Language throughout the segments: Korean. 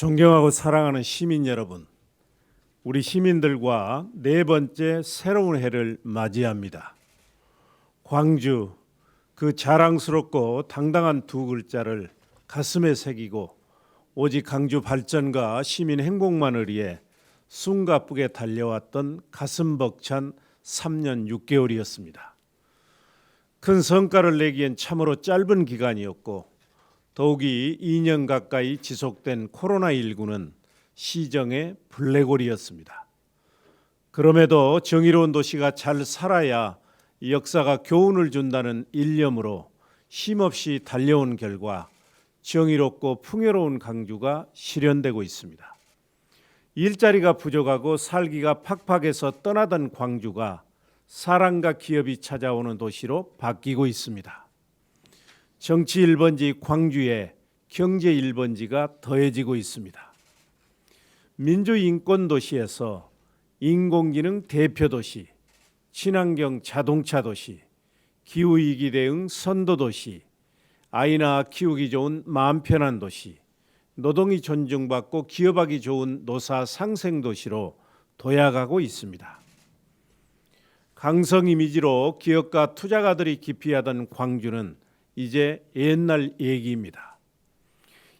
존경하고 사랑하는 시민 여러분, 우리 시민들과 네 번째 새로운 해를 맞이합니다. 광주 그 자랑스럽고 당당한 두 글자를 가슴에 새기고 오직 강주 발전과 시민 행복만을 위해 숨가쁘게 달려왔던 가슴 벅찬 3년 6개월이었습니다. 큰 성과를 내기엔 참으로 짧은 기간이었고 더욱이 2년 가까이 지속된 코로나19는 시정의 블랙홀이었습니다. 그럼에도 정의로운 도시가 잘 살아야 역사가 교훈을 준다는 일념으로 쉼없이 달려온 결과 정의롭고 풍요로운 강주가 실현되고 있습니다. 일자리가 부족하고 살기가 팍팍해서 떠나던 광주가 사랑과 기업이 찾아오는 도시로 바뀌고 있습니다. 정치 1번지 광주에 경제 1번지가 더해지고 있습니다. 민주인권 도시에서 인공지능 대표 도시, 친환경 자동차 도시, 기후위기 대응 선도 도시, 아이나 키우기 좋은 마음 편한 도시, 노동이 존중받고 기업하기 좋은 노사 상생 도시로 도약하고 있습니다. 강성 이미지로 기업가 투자가들이 기피하던 광주는 이제 옛날 얘기입니다.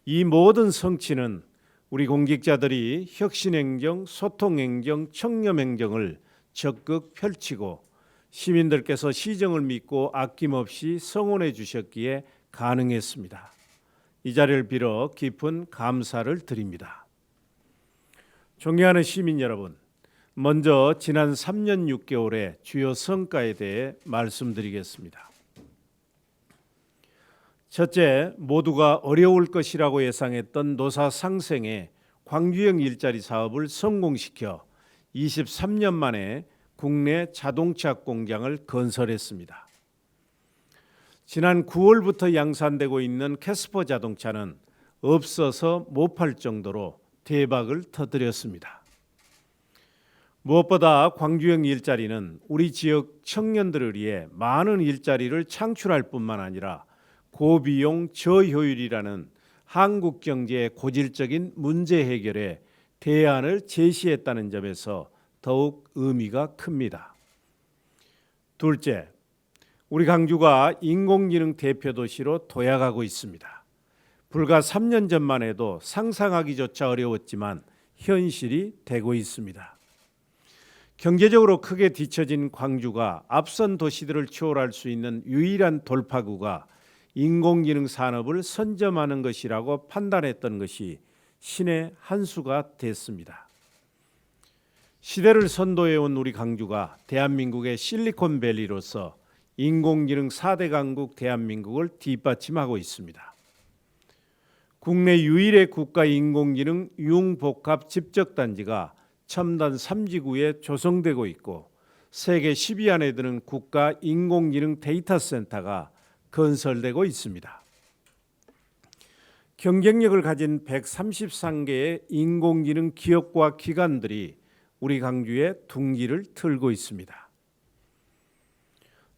이 모든 성취는 우리 공직자들이 혁신행정, 소통행정, 청렴행정을 적극 펼치고 시민들께서 시정을 믿고 아낌없이 성원해 주셨기에 가능했습니다. 이 자리를 빌어 깊은 감사를 드립니다. 존경하는 시민 여러분, 먼저 지난 3년 6개월의 주요 성과에 대해 말씀드리겠습니다. 첫째, 모두가 어려울 것이라고 예상했던 노사 상생의 광주형 일자리 사업을 성공시켜 23년 만에 국내 자동차 공장을 건설했습니다. 지난 9월부터 양산되고 있는 캐스퍼 자동차는 없어서 못 팔 정도로 대박을 터뜨렸습니다. 무엇보다 광주형 일자리는 우리 지역 청년들을 위해 많은 일자리를 창출할 뿐만 아니라 고비용 저효율이라는 한국 경제의 고질적인 문제 해결에 대안을 제시했다는 점에서 더욱 의미가 큽니다. 둘째, 우리 강주가 인공지능 대표 도시로 도약하고 있습니다. 불과 3년 전만 해도 상상하기조차 어려웠지만 현실이 되고 있습니다. 경제적으로 크게 뒤처진 광주가 앞선 도시들을 추월할 수 있는 유일한 돌파구가 인공지능 산업을 선점하는 것이라고 판단했던 것이 신의 한 수가 됐습니다. 시대를 선도해온 우리 강주가 대한민국의 실리콘밸리로서 인공지능 4대 강국 대한민국을 뒷받침하고 있습니다. 국내 유일의 국가 인공지능 융복합 집적단지가 첨단 3지구에 조성되고 있고 세계 10위 안에 드는 국가 인공지능 데이터 센터가 건설되고 있습니다. 경쟁력을 가진 133개의 인공지능 기업과 기관들이 우리 강주에 둥지를 틀고 있습니다.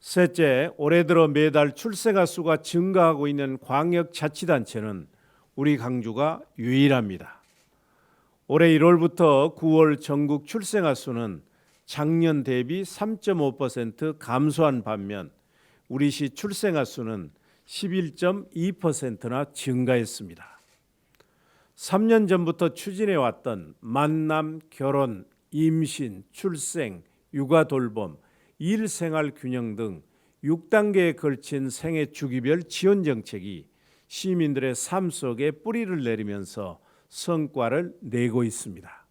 셋째, 올해 들어 매달 출생아 수가 증가하고 있는 광역자치단체는 우리 강주가 유일합니다. 올해 1월부터 9월 전국 출생아 수는 작년 대비 3.5% 감소한 반면 우리 시 출생아 수는 11.2%나 증가했습니다. 3년 전부터 추진해 왔던 만남, 결혼, 임신, 출생, 육아 돌봄, 일 생활 균형 등 6단계에 걸친 생애 주기별 지원 정책이 시민들의 삶 속에 뿌리를 내리면서 성과를 내고 있습니다.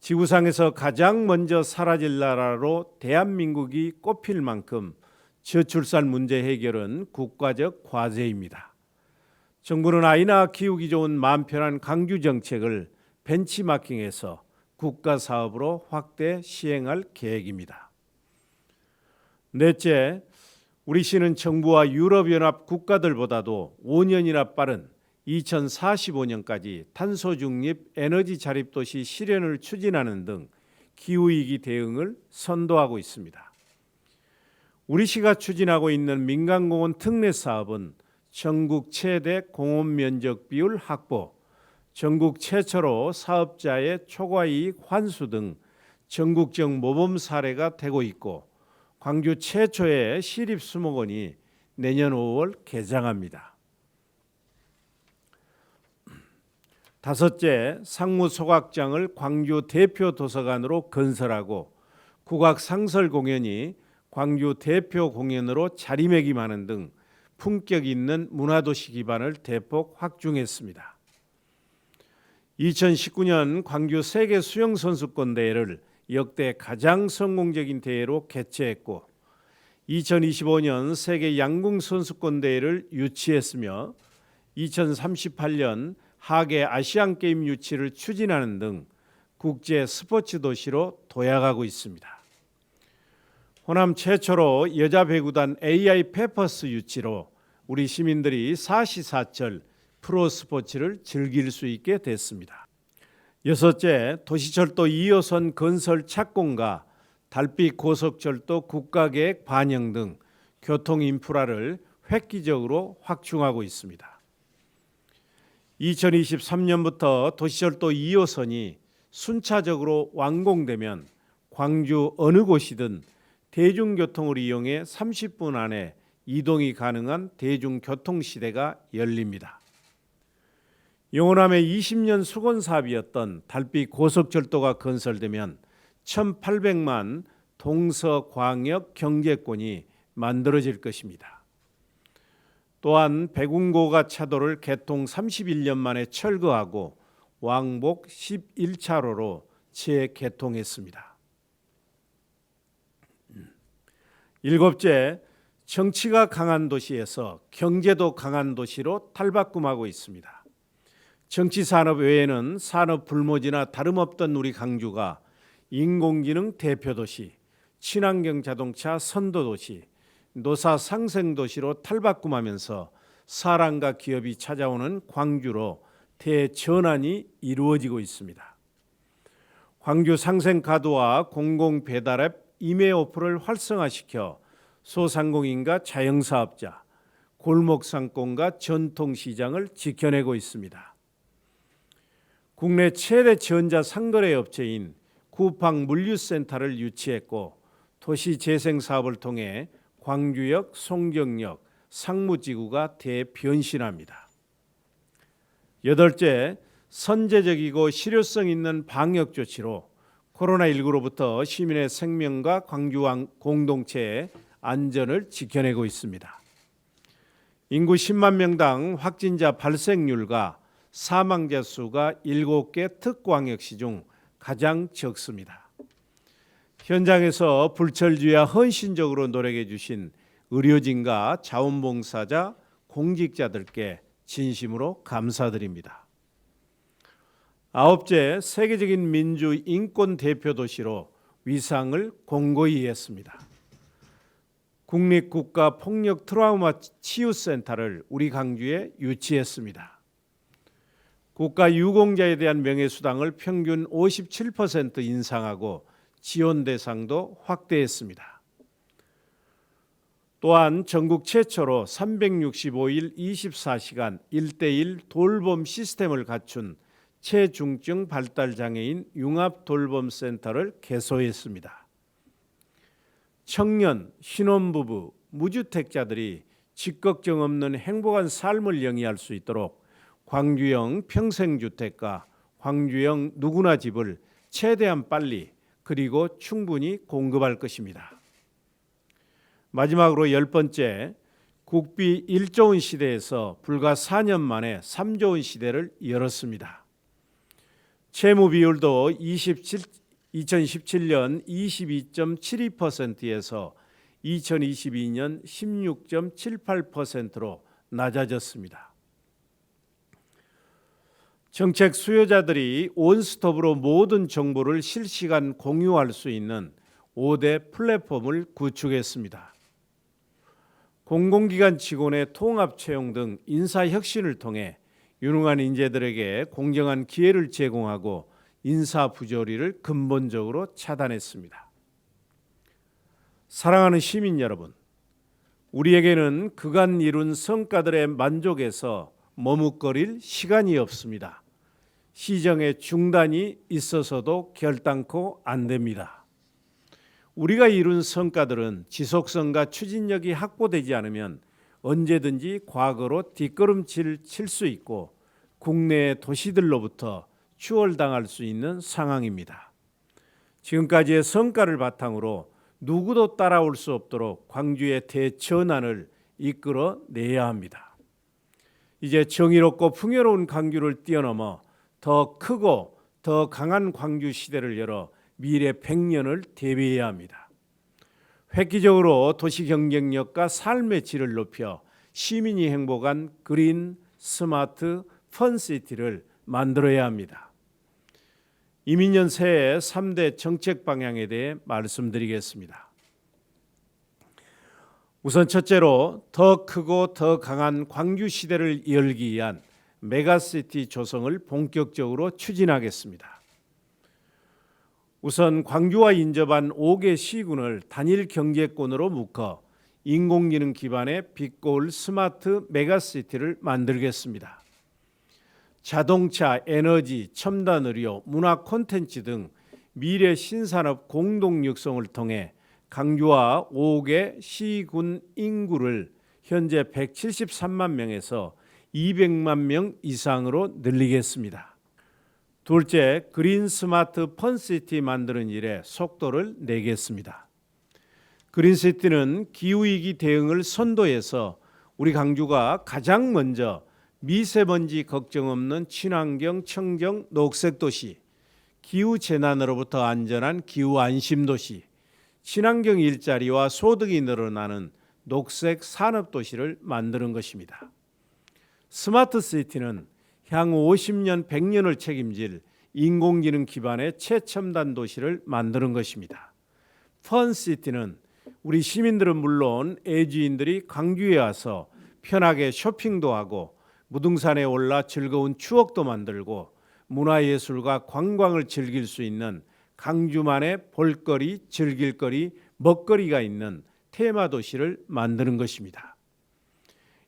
지구상에서 가장 먼저 사라질 나라로 대한민국이 꼽힐 만큼 저출산 문제 해결은 국가적 과제입니다. 정부는 아이나 키우기 좋은 마음 편한 강규 정책을 벤치마킹해서 국가 사업으로 확대 시행할 계획입니다. 넷째, 우리 시는 정부와 유럽연합 국가들보다도 5년이나 빠른 2045년까지 탄소 중립 에너지 자립 도시 실현을 추진하는 등 기후 위기 대응을 선도하고 있습니다. 우리 시가 추진하고 있는 민간공원 특례 사업은 전국 최대 공원 면적 비율 확보, 전국 최초로 사업자의 초과 이익 환수 등 전국적 모범 사례가 되고 있고 광주 최초의 시립 수목원이 내년 5월 개장합니다. 다섯째, 상무 소각장을 광주 대표 도서관으로 건설하고 국악 상설 공연이 광주 대표 공연으로 자리매김하는 등 품격 있는 문화도시 기반을 대폭 확충했습니다. 2019년 광주 세계 수영 선수권 대회를 역대 가장 성공적인 대회로 개최했고 2025년 세계 양궁 선수권 대회를 유치했으며 2038년 하계 아시안 게임 유치를 추진하는 등 국제 스포츠 도시로 도약하고 있습니다. 호남 최초로 여자 배구단 AI 페퍼스 유치로 우리 시민들이 사시사철 프로 스포츠를 즐길 수 있게 됐습니다. 여섯째, 도시철도 2호선 건설 착공과 달빛 고속철도 국가계획 반영 등 교통 인프라를 획기적으로 확충하고 있습니다. 2023년부터 도시철도 2호선이 순차적으로 완공되면 광주 어느 곳이든 대중교통을 이용해 30분 안에 이동이 가능한 대중교통 시대가 열립니다. 영원함의 20년 수건 사업이었던 달빛 고속철도가 건설되면 1,800만 동서광역 경제권이 만들어질 것입니다. 또한 백운고가 차도를 개통 31년 만에 철거하고 왕복 11차로로 재개통했습니다. 일곱째, 정치가 강한 도시에서 경제도 강한 도시로 탈바꿈하고 있습니다. 정치 산업 외에는 산업 불모지나 다름없던 우리 강주가 인공지능 대표 도시, 친환경 자동차 선도 도시, 노사 상생 도시로 탈바꿈하면서 사람과 기업이 찾아오는 광주로 대전환이 이루어지고 있습니다. 광주 상생 가도와 공공 배달앱 이메 오프를 활성화시켜 소상공인과 자영사업자, 골목상권과 전통시장을 지켜내고 있습니다. 국내 최대 전자 상거래 업체인 쿠팡 물류센터를 유치했고 도시 재생 사업을 통해 광주역, 송정역, 상무지구가 대변신합니다. 여덟째, 선제적이고 실효성 있는 방역 조치로 코로나19로부터 시민의 생명과 광주왕 공동체의 안전을 지켜내고 있습니다. 인구 10만 명당 확진자 발생률과 사망자 수가 7개 특광역시 중 가장 적습니다. 현장에서 불철주야 헌신적으로 노력해 주신 의료진과 자원봉사자, 공직자들께 진심으로 감사드립니다. 아홉째, 세계적인 민주 인권 대표 도시로 위상을 공고히 했습니다. 국립국가 폭력 트라우마 치유 센터를 우리 강주에 유치했습니다. 국가 유공자에 대한 명예 수당을 평균 57% 인상하고 지원 대상도 확대했습니다. 또한 전국 최초로 365일 24시간 1대1 돌봄 시스템을 갖춘 체중증 발달 장애인 융합 돌봄 센터를 개소했습니다. 청년, 신혼부부, 무주택자들이 직걱정 없는 행복한 삶을 영위할 수 있도록 광주형 평생주택과 광주형 누구나 집을 최대한 빨리 그리고 충분히 공급할 것입니다. 마지막으로 열 번째, 국비 1조 원 시대에서 불과 4년 만에 3조 원 시대를 열었습니다. 채무 비율도 27, 2017년 22.72%에서 2022년 16.78%로 낮아졌습니다. 정책 수요자들이 원스톱으로 모든 정보를 실시간 공유할 수 있는 5대 플랫폼을 구축했습니다. 공공기관 직원의 통합 채용 등 인사 혁신을 통해 유능한 인재들에게 공정한 기회를 제공하고 인사 부조리를 근본적으로 차단했습니다. 사랑하는 시민 여러분, 우리에게는 그간 이룬 성과들의 만족에서 머뭇거릴 시간이 없습니다. 시정의 중단이 있어서도 결단코 안 됩니다. 우리가 이룬 성과들은 지속성과 추진력이 확보되지 않으면 언제든지 과거로 뒷걸음질 칠 수 있고 국내 도시들로부터 추월당할 수 있는 상황입니다. 지금까지의 성과를 바탕으로 누구도 따라올 수 없도록 광주의 대전환을 이끌어 내야 합니다. 이제 정의롭고 풍요로운 광주를 뛰어넘어 더 크고 더 강한 광주 시대를 열어 미래 100년을 대비해야 합니다. 획기적으로 도시 경쟁력과 삶의 질을 높여 시민이 행복한 그린 스마트 펀시티를 만들어야 합니다. 이민년 새해 3대 정책 방향에 대해 말씀드리겠습니다. 우선 첫째로 더 크고 더 강한 광주 시대를 열기 위한 메가시티 조성을 본격적으로 추진하겠습니다. 우선 광주와 인접한 5개 시군을 단일 경제권으로 묶어 인공지능 기반의 빅고울 스마트 메가시티를 만들겠습니다. 자동차, 에너지, 첨단 의료, 문화 콘텐츠 등 미래 신산업 공동 육성을 통해 강주와 5개 시군 인구를 현재 173만 명에서 200만 명 이상으로 늘리겠습니다. 둘째, 그린 스마트 펀시티 만드는 일에 속도를 내겠습니다. 그린시티는 기후위기 대응을 선도해서 우리 강주가 가장 먼저 미세먼지 걱정 없는 친환경 청정 녹색 도시, 기후 재난으로부터 안전한 기후 안심 도시, 친환경 일자리와 소득이 늘어나는 녹색 산업 도시를 만드는 것입니다. 스마트 시티는 향후 50년, 100년을 책임질 인공지능 기반의 최첨단 도시를 만드는 것입니다. 펀 시티는 우리 시민들은 물론 애주인들이 광주에 와서 편하게 쇼핑도 하고 무등산에 올라 즐거운 추억도 만들고 문화예술과 관광을 즐길 수 있는 강주만의 볼거리, 즐길거리, 먹거리가 있는 테마 도시를 만드는 것입니다.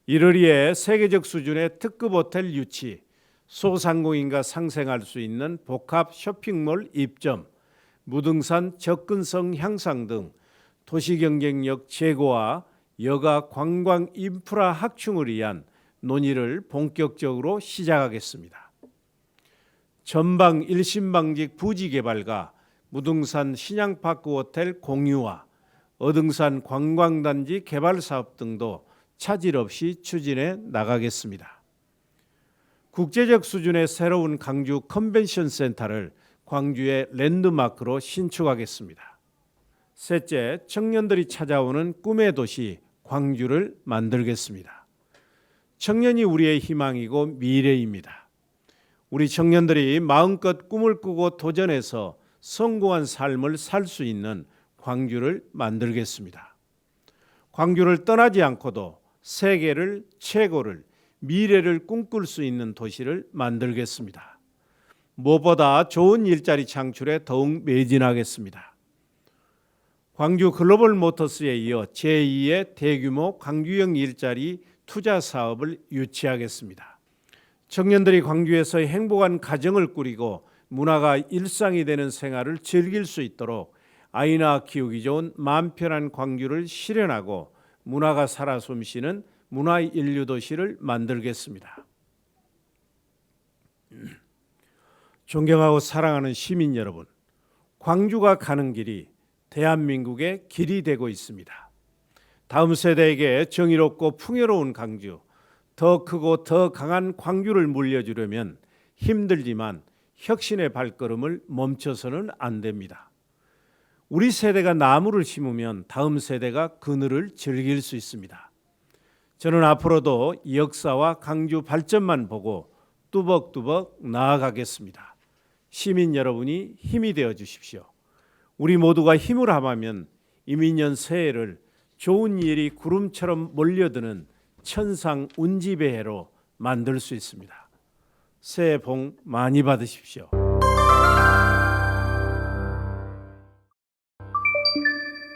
이를 위해 세계적 수준의 특급 호텔 유치, 소상공인과 상생할 수 있는 복합 쇼핑몰 입점, 무등산 접근성 향상 등 도시 경쟁력 제고와 여가 관광 인프라 확충을 위한 논의를 본격적으로 시작하겠습니다. 전방 일신방직 부지 개발과 무등산 신양파크 호텔 공유와 어등산 관광단지 개발 사업 등도 차질 없이 추진해 나가겠습니다. 국제적 수준의 새로운 광주 컨벤션 센터를 광주의 랜드마크로 신축하겠습니다. 셋째, 청년들이 찾아오는 꿈의 도시 광주를 만들겠습니다. 청년이 우리의 희망이고 미래입니다. 우리 청년들이 마음껏 꿈을 꾸고 도전해서 성공한 삶을 살 수 있는 광주를 만들겠습니다. 광주를 떠나지 않고도 세계를 최고를 미래를 꿈꿀 수 있는 도시를 만들겠습니다. 무엇보다 좋은 일자리 창출에 더욱 매진하겠습니다. 광주 글로벌 모터스에 이어 제2의 대규모 광주형 일자리 투자 사업을 유치하겠습니다. 청년들이 광주에서 행복한 가정을 꾸리고 문화가 일상이 되는 생활을 즐길 수 있도록 아이나 키우기 좋은 마음 편한 광주를 실현하고 문화가 살아 숨쉬는 문화 인류 도시를 만들겠습니다. 존경하고 사랑하는 시민 여러분, 광주가 가는 길이 대한민국의 길이 되고 있습니다. 다음 세대에게 정의롭고 풍요로운 광주, 더 크고 더 강한 광주를 물려주려면 힘들지만 혁신의 발걸음을 멈춰서는 안 됩니다. 우리 세대가 나무를 심으면 다음 세대가 그늘을 즐길 수 있습니다. 저는 앞으로도 역사와 강주 발전만 보고 뚜벅뚜벅 나아가겠습니다. 시민 여러분이 힘이 되어 주십시오. 우리 모두가 힘을 합하면 이민년 새해를 좋은 일이 구름처럼 몰려드는 천상 운지배해로 만들 수 있습니다. 새해 복 많이 받으십시오.